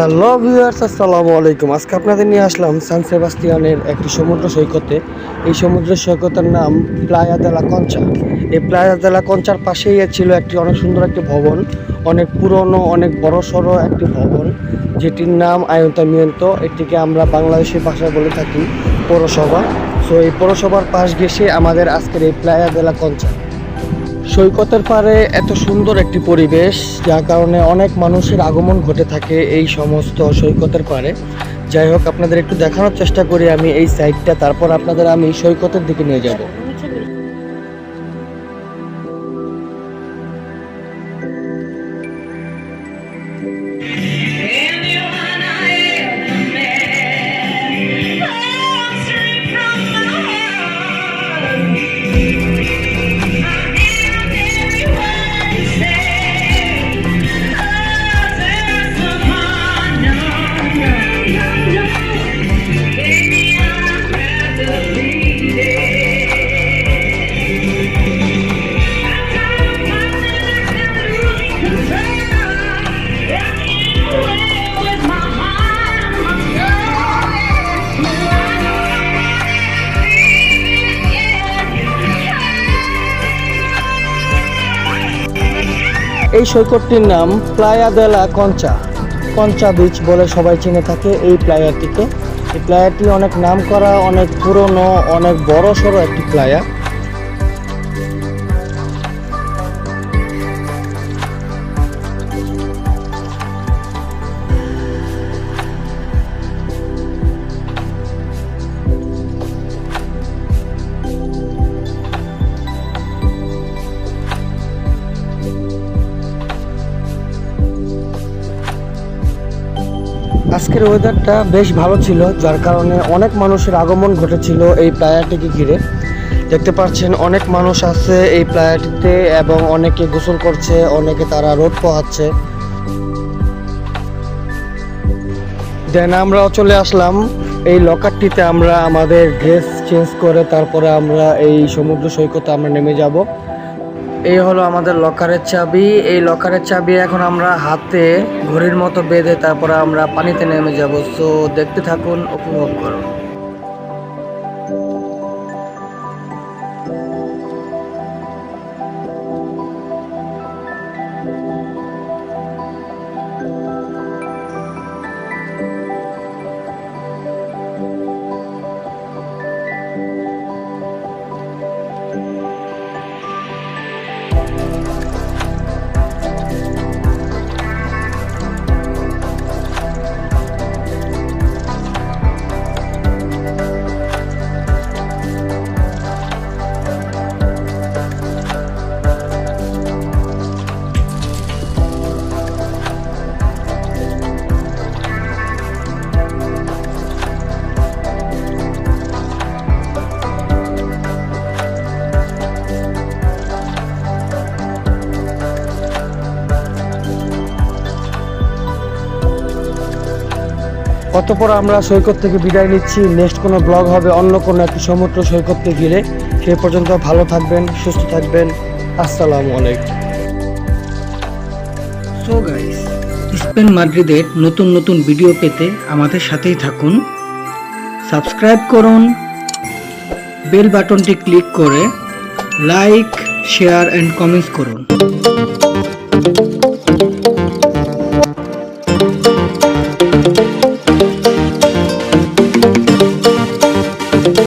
Hello viewers, আসসালামু আলাইকুম। আজকে আপনাদের নিয়ে আসলাম সান সেবাস্তিয়ানের একটি সমুদ্র সৈকতে। এই সমুদ্র সৈকতের নাম প্লায়া দেলা কঞ্চা এই প্লায়া দেলা কঞ্চার পাশেই ছিল একটি অনেক সুন্দর একটি ভবন, অনেক পুরনো, অনেক বড় সড়ো একটি ভবন, যেটির নাম আয়তামিয়ন্ত। এটিকে আমরা বাংলাদেশি ভাষায় বলে থাকি পৌরসভা। সো এই পৌরসভার পাশ ঘেসে আমাদের আজকের এই প্লায়া দেলা কঞ্চা সৈকতের পারে এত সুন্দর একটি পরিবেশ, যার কারণে অনেক মানুষের আগমন ঘটে থাকে এই সমস্ত সৈকতের পারে যাই হোক, আপনাদের একটু দেখানোর চেষ্টা করি আমি এই সাইডটা তারপর আপনাদের আমি সৈকতের দিকে নিয়ে যাব। এই সৈকতটির নাম প্লায়া দেলা কঞ্চা। কঞ্চা বিচ বলে সবাই চিনে থাকে এই প্লায়ারটিকে এই প্লায়ারটি অনেক নাম করা অনেক পুরনো, অনেক বড় সড়ো একটি প্লায়া। আজকের ওয়েদারটা বেশ ভালো ছিল, যার কারণে অনেক মানুষের আগমন ঘটেছিল এই প্লায়ারটিকে ঘিরে। দেখতে পাচ্ছেন, অনেক মানুষ আছে এই প্লায়ারটিতে এবং অনেকে গোসল করছে, অনেকে তারা রোদ পোহাচ্ছে। দেন আমরাও চলে আসলাম। এই লকারটিতে আমরা আমাদের ড্রেস চেঞ্জ করে তারপরে আমরা এই সমুদ্র সৈকতে আমরা নেমে যাব। এই হলো আমাদের লকারের চাবি। এই লকারের চাবি এখন আমরা হাতে ঘড়ির মতো বেঁধে তারপরে আমরা পানিতে নেমে যাব। সো দেখতে থাকুন, উপভোগ করুন। অতপর আমরা সৈকত থেকে বিদায় নিচ্ছি। নেক্সট কোনো ব্লগ হবে, অন্য কোনো একটি সমুদ্র সৈকতকে ঘিরে সেই পর্যন্ত ভালো থাকবেন, সুস্থ থাকবেন। আসসালামু আলাইকুম। সো গাইস স্পেন মাদ্রিদের নতুন নতুন ভিডিও পেতে আমাদের সাথেই থাকুন। সাবস্ক্রাইব করুন বেল বাটনটি ক্লিক করে লাইক শেয়ার অ্যান্ড কমেন্টস করুন।